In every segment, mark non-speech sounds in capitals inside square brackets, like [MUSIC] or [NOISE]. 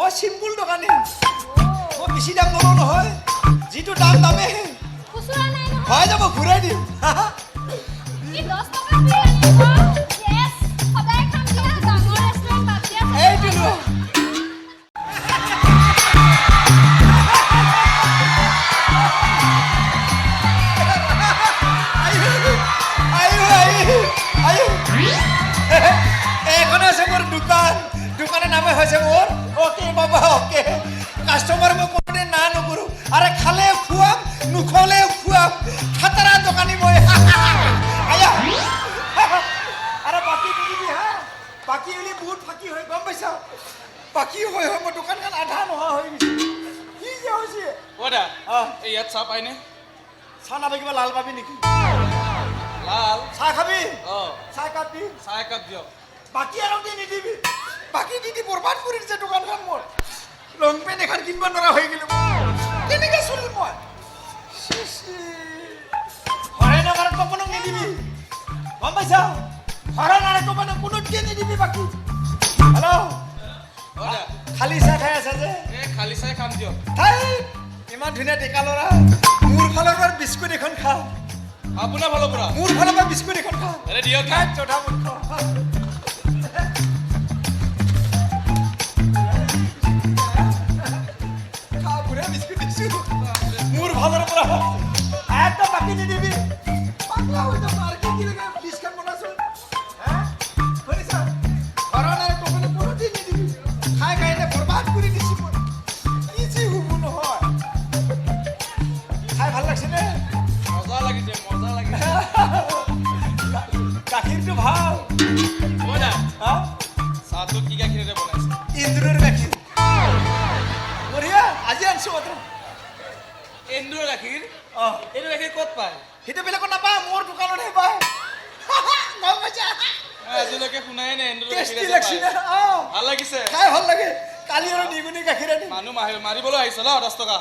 মই চিম্পুল দোকানী। মই বেছি দাম নলওঁ নহয় যিটো দাম দামেই হৈ যাব ঘূৰাই দিম। অ'কে বাবা অ'কে কাষ্টমাৰ মই কোনোদিন না নকৰোঁ আৰে খালে খুৱাম নুখুৱালেও খুৱাম খাতাৰা দোকানী মই। আয়া। আৰে বাকী নিদিবি হা বাকী হ'লে বহুত ফাঁকি হয় গম পাইছা? বাকী হয় হয় মোৰ দোকানখন আধা নোহোৱা হৈ গৈছে। কি যে হৈছে? বদা অ'। এই ইয়াত চাহ পায়নে চাহ নাপাই কিবা লাল পাবি নেকি? লাল? চাহ খাবি? অঁ। চাহ কাপ দি। চাহ একাপ দিয়ক। বাকী আৰু নিদিবি? বাকী দি দি বৰবাদ কৰি দিছে দোকানখন মোৰ লং পেণ্ট এখন কিনিব নোৱাৰা হৈ গ'লো কেনেকৈ চলিম মই। হৰে নগৰত কপনক নিদিবি গম পাইছা? হৰে নাৰে কপনক কোনোতকে নিদিবি বাকী? হেল্ল' বদা খালী চাহ খাই আছে যে? খালী চাহ খাম দিয়ক। হাই ইমান ধুনীয়া ডেকা ল'ৰা। মোৰ ফালৰ পৰা বিস্কুট এখন খা। আপোনাৰ ফালৰ পৰা? মোৰ ফালৰ পৰা বিস্কুট এখন খা। আৰে দিয়ক। খাই চধা মূৰ্খ খা মোৰ ফালৰ পৰা একদম বাকী নিদিবি পাগলা হৈ যাব কি কি লাগে ডিছকাউণ্ট বনাচোন হা শুনিছা ঘৰৰ নাই কবলৈ কোনোদিন নিদিবি খাই খাই এতিয়া বৰবাদ কৰি দিছি মই কি যি হ'ব খাই ভালো লাগছে নে? মজা লাগিছে মজা লাগিছে। [LAUGHS] গাখীৰটো ভালো। বদা হা চাহটো কি গাখীৰেৰে বনাইছে ইন্দুৰৰ গাখীৰ বঢ়িয়া আজি আনিছো মাত্ৰ এন্দুৰৰ গাখীৰ। অঁ। এইটো গাখীৰ ক'ত পায়? সেইটো বেলেগত নাপায় মোৰ দোকানতহে পায়। [LAUGHS] গম পাইছা? আজিলৈকে শুনাই নাই ভালো লাগিছে? খাই ভালো লাগে। কালি আৰু নিগুনি গাখীৰ আনি মানুহ মাৰি- মাৰিবলৈ আহিছে ন দহ টকা।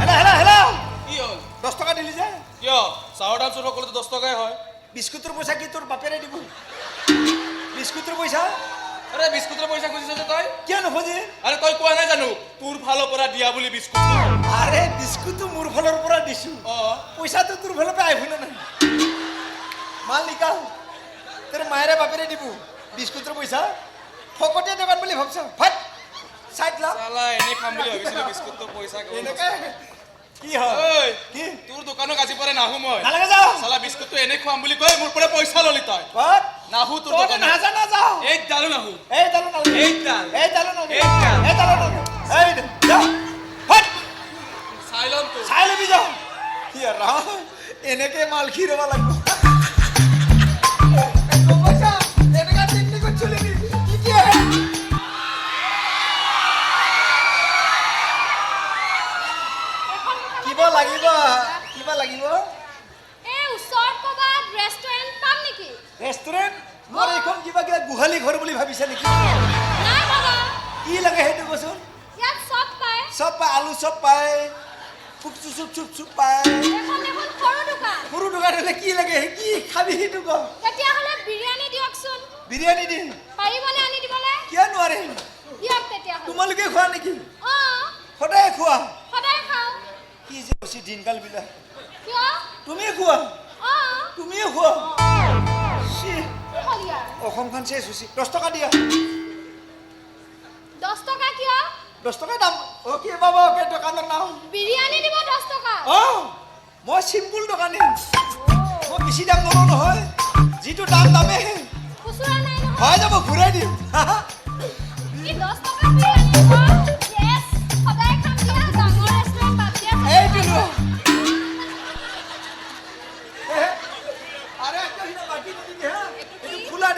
হেলা হেলা হেলা। কি হ'ল? দহ টকা দিলি যে? কিয়? চাহৰ দাম চোন সকলোতে দহ টকাই হয়। বিস্কুটৰ পইচা কি তোৰ বাপেৰে দিব? বিস্কুটৰ পইচা? আৰে বিস্কুটৰ পইচা খুজিছ যে তই? কিয় নোখোজে? আৰে তই কোৱা নাই জানো? তোৰ ফালৰ পৰা দিয়া বুলি বিস্কুট। আৰে মোৰ ফালৰ পৰা দিছো। অঁ। পইচাটো তোৰ ফালৰ পৰা আহিব নাই? মাল নিকাল তোৰ মায়েৰে বাপেৰে দিব। বিস্কুটৰ পইচা ফকতীয়া দোকান বুলি ভাবছ। ভাত চাইড লা এনেই খাম বুলি ভাবিছিলো বিস্কুটৰ পইচা কি হয় কি? তোৰ দোকানত আজি পৰা নাহো মই। নালাগে যাও। চালা বিস্কুটটো এনেই খুৱাম বুলি কৈ মোৰ পৰা পইচা ললি তই। নাহো তোৰ দোকানত। নাজানা যাও এই ডালো নাহো। এই দালো নালাগে। এই ডাল। এই দালো নালাগে। এই ডাল। এই দালো নালাগে। এই যা। লাগিব পাইছা? এনেকা টেকনিকত চলিবি। কি কি আহে? এখন দোকানতে কিবা লাগিব? কিবা লাগিব? ওচৰত ক'ৰবাত ৰেষ্টুৰেণ্ট পাম নেকি? ৰেষ্টুৰেণ্ট মোৰ এইখন কিবা কিবা গোহালি ঘৰ বুলি ভাবিছা নেকি? কি লাগে সেইটো কচোন? ইয়াত চব পায়। চব পায় আলু চব পায়। ফুক চুপ চুপ চুপ পায় এখন সৰু দোকান। সৰু দোকান হ'লে কি লাগে? কি খাবি সেইটো ক? তেতিয়াহ'লে বিৰিয়ানী দিয়কচোন বিৰিয়ানী দিম। পাৰিবনে আনি দিবলৈ? কিয় নোৱাৰিম? দিয়ক তেতিয়াহ'লে। তোমালোকে খোৱা নেকি? অঁ। সদায় খোৱা। সদায় খাওঁ। কি যে হৈছে দিনকাল বিলাক কিয়? তুমি খোৱা। অঁ। তুমিও খোৱা। অসমখন চেচ হৈছে। দহ টকা দিয়া। দহ টকা দাম। অ কি বাবা অকে দোকানৰ নাম? বিৰিয়ানী দিব দহ টকা অ মই চিম্পুল দোকানী। মই বেছি দাম নলওঁ নহয়। যিটো দাম দামে হৈ। যাব ঘূৰাই দিম। ই দহ টকা। বিৰিয়ানী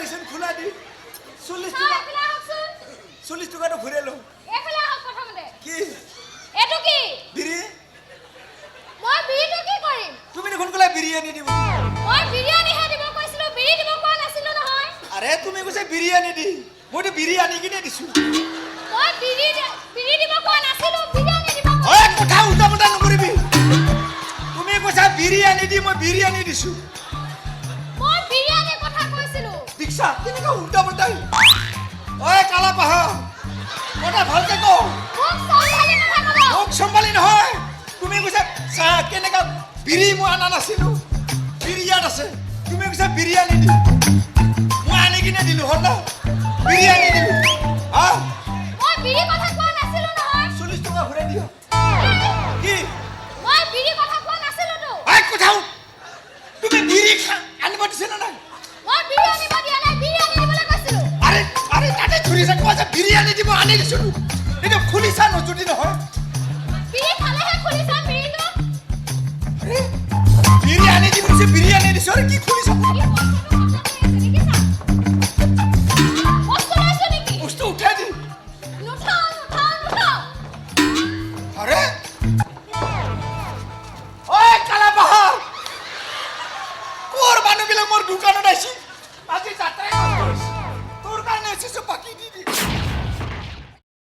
তুমি কৈছে বিৰিয়ানী দি। বিৰিয়ানী কিনে দিছো। মই নাছিলো বিৰিয়ানী ঐ কোৱা কথা উল্টা পুল্টা নকৰিবি। তুমি কৈছা বিৰিয়ানী দি মই বিৰিয়ানী দিছো। দীক্ষা উল্টা পুল্টা ঐ কালা পাহাৰ কথা ভালকে কওঁ। মোক চম্ভালি নহয়। তুমি কৈছা চাহ কেনেকা বিৰি মই অনা নাছিলো। বিৰি ইয়াত আছে। তুমি কৈছা বিৰিয়ানী দি। আনি কিনে দিলো হ'ল? ন বিৰিয়ানী দিলো হা মই বিৰি কথা কোৱা নাছিলো নহয়। চল্লিছ টকা ঘূৰাই দিয়। কি? মই বিৰি কথা কোৱা নাছিলোতো আই কথা শুন। তুমি বিৰি আনিব দিছে নে নাই? মই বিৰি আনিব দিয়া নাই বিৰি আনিবলৈ কৈছিলো আৰে আৰে তাতে ধৰিছে কোৱা যে বিৰিয়ানী দিব আনি দিছিলো। এইটো খুলিছা নজুতি নহয়? বিৰি খালেহে খুলি বিৰিটো। আৰে বিৰিয়ানী দিব দিছে বিৰিয়ানী দিছো আৰু কি খুলিছা?